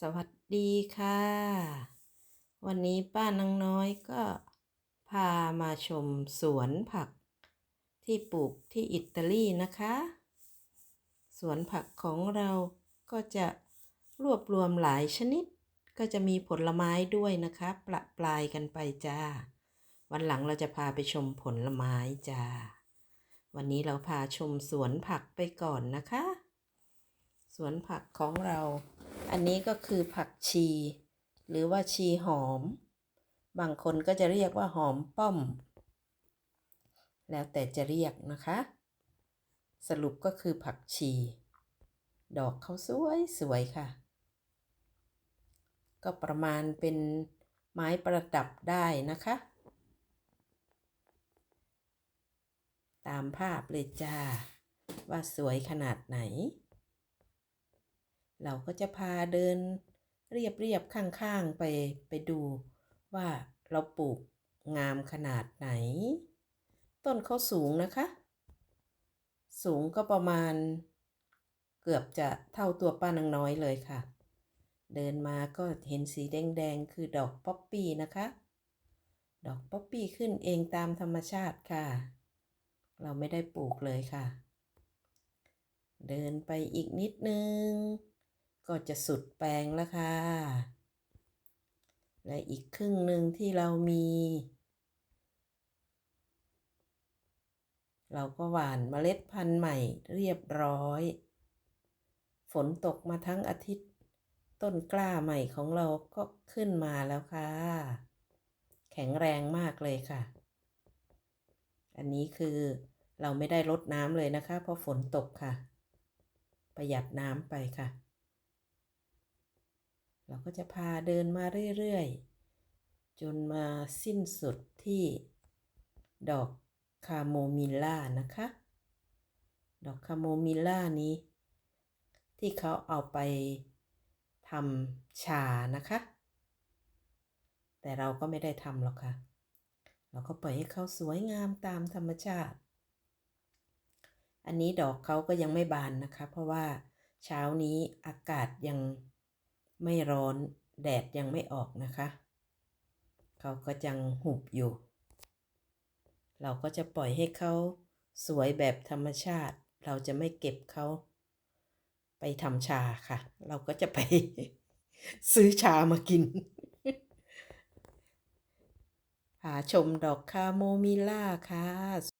สวัสดีค่ะ วันนี้ป้านางน้อยก็พามาชมสวนผักที่ปลูกที่อิตาลีนะคะ สวนผักของเราก็จะรวบรวมหลายชนิด ก็จะมีผลไม้ด้วยนะคะประปรายกันไปจ้า วันหลังเราจะพาไปชมผลไม้จ้า วันนี้เราพาชมสวนผักไปก่อนนะคะ สวนผักของเรา อันนี้ก็คือผักชี หรือว่าชีหอม บางคนก็จะเรียกว่าหอมป้อม แล้วแต่จะเรียกนะคะ สรุปก็คือผักชี ดอกเขาสวยสวยค่ะ ก็ประมาณเป็นไม้ประดับได้นะคะ ตามภาพเลยจ้า ว่าสวยขนาดไหน เราก็จะพาเดินเรียบเรียบข้างๆไปไปดูว่าเราปลูกงามขนาดไหน ต้นเขาสูงนะคะ สูงก็ประมาณ เกือบจะเท่าตัวป้านางน้อยเลยค่ะ เดินมาก็เห็นสีแดงๆ คือดอกป๊อปปี้นะคะ ดอกป๊อปปี้ขึ้นเองตามธรรมชาติค่ะ เราไม่ได้ปลูกเลยค่ะ เดินไปอีกนิดนึง ก็จะสุดแปลงแล้วค่ะ และอีกครึ่งหนึ่งที่เรามี เราก็หว่านเมล็ดพันธุ์ใหม่เรียบร้อย ฝนตกมาทั้งอาทิตย์ ต้นกล้าใหม่ของเราก็ขึ้นมาแล้วค่ะ แข็งแรงมากเลยค่ะ อันนี้คือเราไม่ได้ลดน้ำเลยนะคะ เพราะฝนตกค่ะ ประหยัดน้ำไปค่ะ ก็จะพาเดินมาเรื่อยๆ จนมาสิ้นสุดที่ดอกคาโมมิลล่านะคะ ดอกคาโมมิลล่านี้ ที่เขาเอาไปทำชานะคะ แต่เราก็ไม่ได้ทำหรอกค่ะ เราก็ปล่อยให้เขาสวยงามตามธรรมชาติ อันนี้ดอกเขาก็ยังไม่บานนะคะ เพราะว่าเช้านี้อากาศยัง ไม่ร้อนแดดยังไม่ออกนะคะ เขาก็ยังหุบอยู่ เราก็จะปล่อยให้เขาสวยแบบธรรมชาติ เราจะไม่เก็บเขาไปทำชาค่ะ เราก็จะไปซื้อชามากิน หาชมดอกคาโมมิลล่าค่ะ